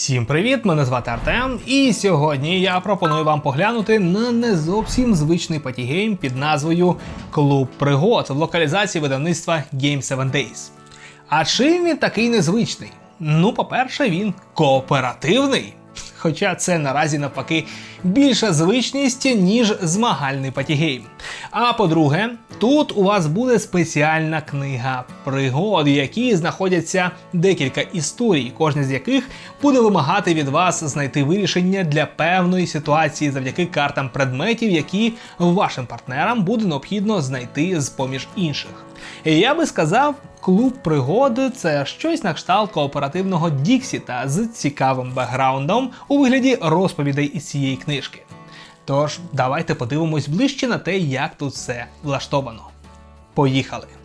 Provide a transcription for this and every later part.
Всім привіт! Мене звати Артем, і сьогодні я пропоную вам поглянути на не зовсім звичний патігейм під назвою Клуб пригод в локалізації видавництва Game 7 Days. А чим він такий незвичний? Ну, по-перше, він кооперативний. Хоча це наразі навпаки більша звичність, ніж змагальний патігейм. А по-друге, тут у вас буде спеціальна книга пригод, в якій знаходяться декілька історій, кожна з яких буде вимагати від вас знайти вирішення для певної ситуації завдяки картам предметів, які вашим партнерам буде необхідно знайти з поміж інших. Я би сказав, клуб пригоди це щось на кшталт кооперативного Діксіта з цікавим бекграундом у вигляді розповідей із цієї книжки. Тож, давайте подивимось ближче на те, як тут все влаштовано. Поїхали!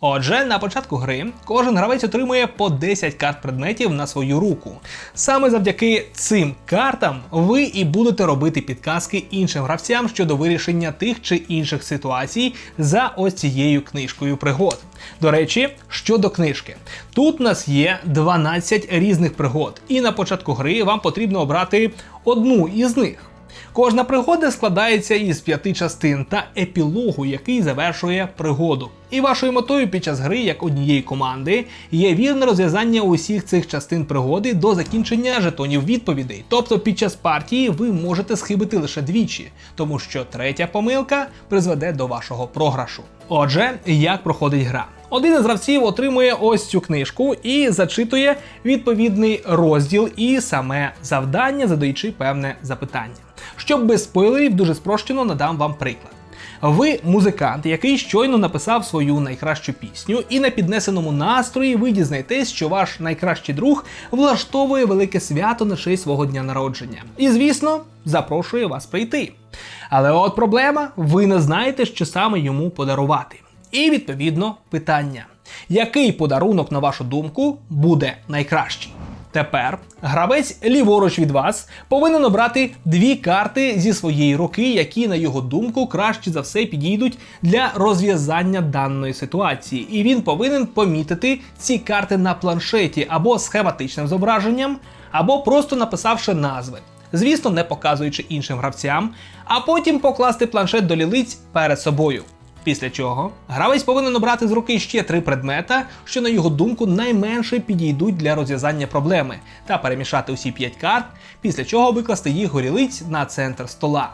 Отже, на початку гри кожен гравець отримує по 10 карт предметів на свою руку. Саме завдяки цим картам ви і будете робити підказки іншим гравцям щодо вирішення тих чи інших ситуацій за ось цією книжкою пригод. До речі, щодо книжки, тут у нас є 12 різних пригод, і на початку гри вам потрібно обрати одну із них. Кожна пригода складається із п'яти частин та епілогу, який завершує пригоду. І вашою метою під час гри, як однієї команди, є вірне розв'язання усіх цих частин пригоди до закінчення жетонів відповідей. Тобто під час партії ви можете схибити лише двічі, тому що третя помилка призведе до вашого програшу. Отже, як проходить гра? Один із гравців отримує ось цю книжку і зачитує відповідний розділ і саме завдання, задаючи певне запитання. Щоб без спойлерів, дуже спрощено надам вам приклад. Ви музикант, який щойно написав свою найкращу пісню, і на піднесеному настрої ви дізнаєтесь, що ваш найкращий друг влаштовує велике свято на честь свого дня народження. І, звісно, запрошує вас прийти. Але от проблема: ви не знаєте, що саме йому подарувати. І відповідно питання: який подарунок, на вашу думку, буде найкращий? Тепер гравець ліворуч від вас повинен обрати дві карти зі своєї руки, які, на його думку, краще за все підійдуть для розв'язання даної ситуації. І він повинен помітити ці карти на планшеті або схематичним зображенням, або просто написавши назви. Звісно, не показуючи іншим гравцям, а потім покласти планшет до лілиць перед собою. Після чого гравець повинен обрати з руки ще три предмета, що на його думку найменше підійдуть для розв'язання проблеми, та перемішати усі п'ять карт, після чого викласти їх горілиць на центр стола.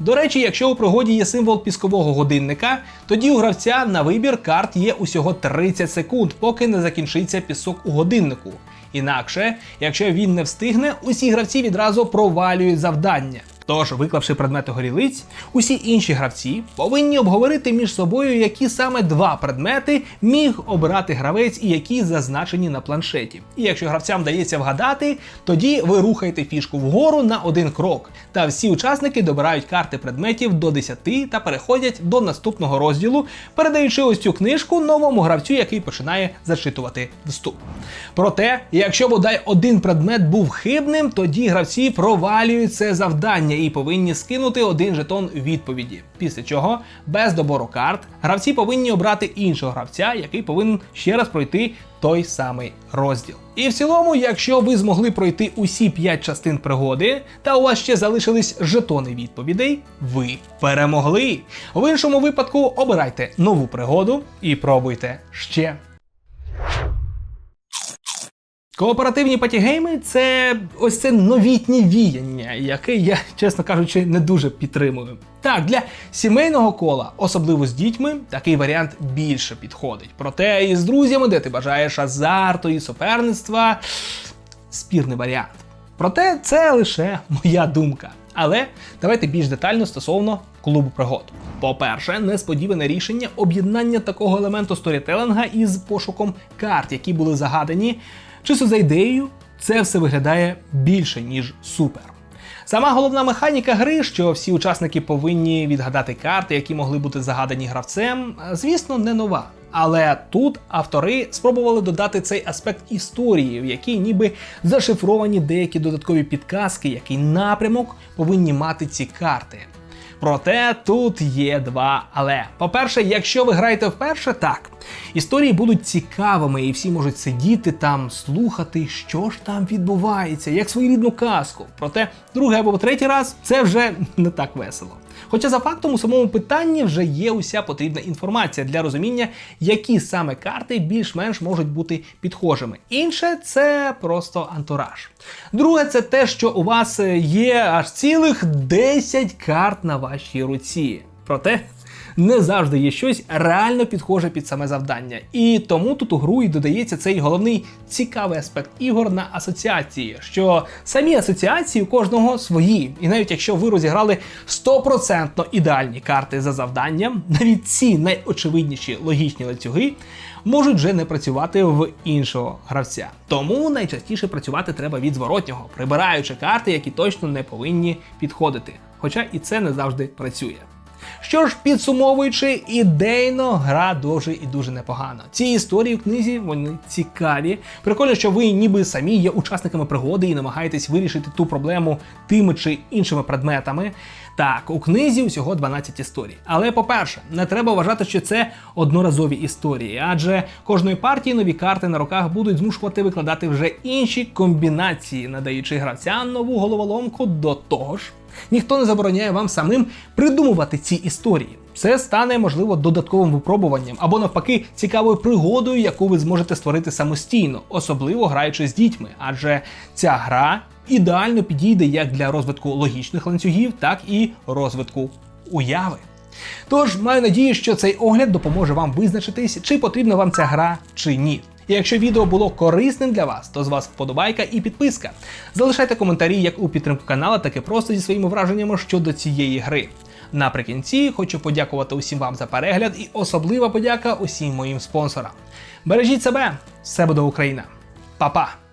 До речі, якщо у пригоді є символ піскового годинника, тоді у гравця на вибір карт є усього 30 секунд, поки не закінчиться пісок у годиннику. Інакше, якщо він не встигне, усі гравці відразу провалюють завдання. Тож, виклавши предмети горілиць, усі інші гравці повинні обговорити між собою, які саме два предмети міг обрати гравець і які зазначені на планшеті. І якщо гравцям вдається вгадати, тоді ви рухаєте фішку вгору на один крок. Та всі учасники добирають карти предметів до 10 та переходять до наступного розділу, передаючи ось цю книжку новому гравцю, який починає зачитувати вступ. Проте, якщо бодай один предмет був хибним, тоді гравці провалюють це завдання і повинні скинути один жетон відповіді. Після чого, без добору карт, гравці повинні обрати іншого гравця, який повинен ще раз пройти той самий розділ. І в цілому, якщо ви змогли пройти усі 5 частин пригоди, та у вас ще залишились жетони відповідей, ви перемогли. В іншому випадку обирайте нову пригоду і пробуйте ще. Кооперативні патігейми це ось це новітнє віяння, яке я, чесно кажучи, не дуже підтримую. Так, для сімейного кола, особливо з дітьми, такий варіант більше підходить. Проте і з друзями, де ти бажаєш азарту і суперництва, спірний варіант. Проте це лише моя думка. Але давайте більш детально стосовно клубу пригод. По-перше, несподіване рішення об'єднання такого елементу сторітелинга із пошуком карт, які були загадані. Чисто за ідеєю, це все виглядає більше, ніж супер. Сама головна механіка гри, що всі учасники повинні відгадати карти, які могли бути загадані гравцем, звісно, не нова. Але тут автори спробували додати цей аспект історії, в якій ніби зашифровані деякі додаткові підказки, який напрямок повинні мати ці карти. Проте тут є два але. По-перше, якщо ви граєте вперше, так. Історії будуть цікавими, і всі можуть сидіти там, слухати, що ж там відбувається, як своєрідну казку. Проте другий або третій раз це вже не так весело. Хоча за фактом у самому питанні вже є уся потрібна інформація для розуміння, які саме карти більш-менш можуть бути підхожими. Інше це просто антураж. Друге, це те, що у вас е, є аж цілих 10 карт на вашій руці. Проте не завжди є щось реально підхоже під саме завдання. І тому тут у гру і додається цей головний цікавий аспект ігор на асоціації, що самі асоціації у кожного свої. І навіть якщо ви розіграли 100% ідеальні карти за завданням, навіть ці найочевидніші логічні ланцюги можуть вже не працювати в іншого гравця. Тому найчастіше працювати треба від зворотнього, прибираючи карти, які точно не повинні підходити. Хоча і це не завжди працює. Що ж, підсумовуючи, ідейно гра дуже і дуже непогана. Ці історії в книзі вони цікаві. Прикольно, що ви ніби самі є учасниками пригоди і намагаєтесь вирішити ту проблему тими чи іншими предметами. Так, у книзі усього 12 історій. Але по-перше, не треба вважати, що це одноразові історії, адже кожної партії нові карти на руках будуть змушувати викладати вже інші комбінації, надаючи гравцям нову головоломку до того ж. Ніхто не забороняє вам самим придумувати ці історії. Це стане можливо додатковим випробуванням або навпаки цікавою пригодою, яку ви зможете створити самостійно, особливо граючи з дітьми, адже ця гра ідеально підійде як для розвитку логічних ланцюгів, так і розвитку уяви. Тож маю надію, що цей огляд допоможе вам визначитись, чи потрібна вам ця гра чи ні. І якщо відео було корисним для вас, то з вас вподобайка і підписка. Залишайте коментарі як у підтримку канала, так і просто зі своїми враженнями щодо цієї гри. Наприкінці хочу подякувати усім вам за перегляд і особлива подяка усім моїм спонсорам. Бережіть себе, все буде Україна. Па-па!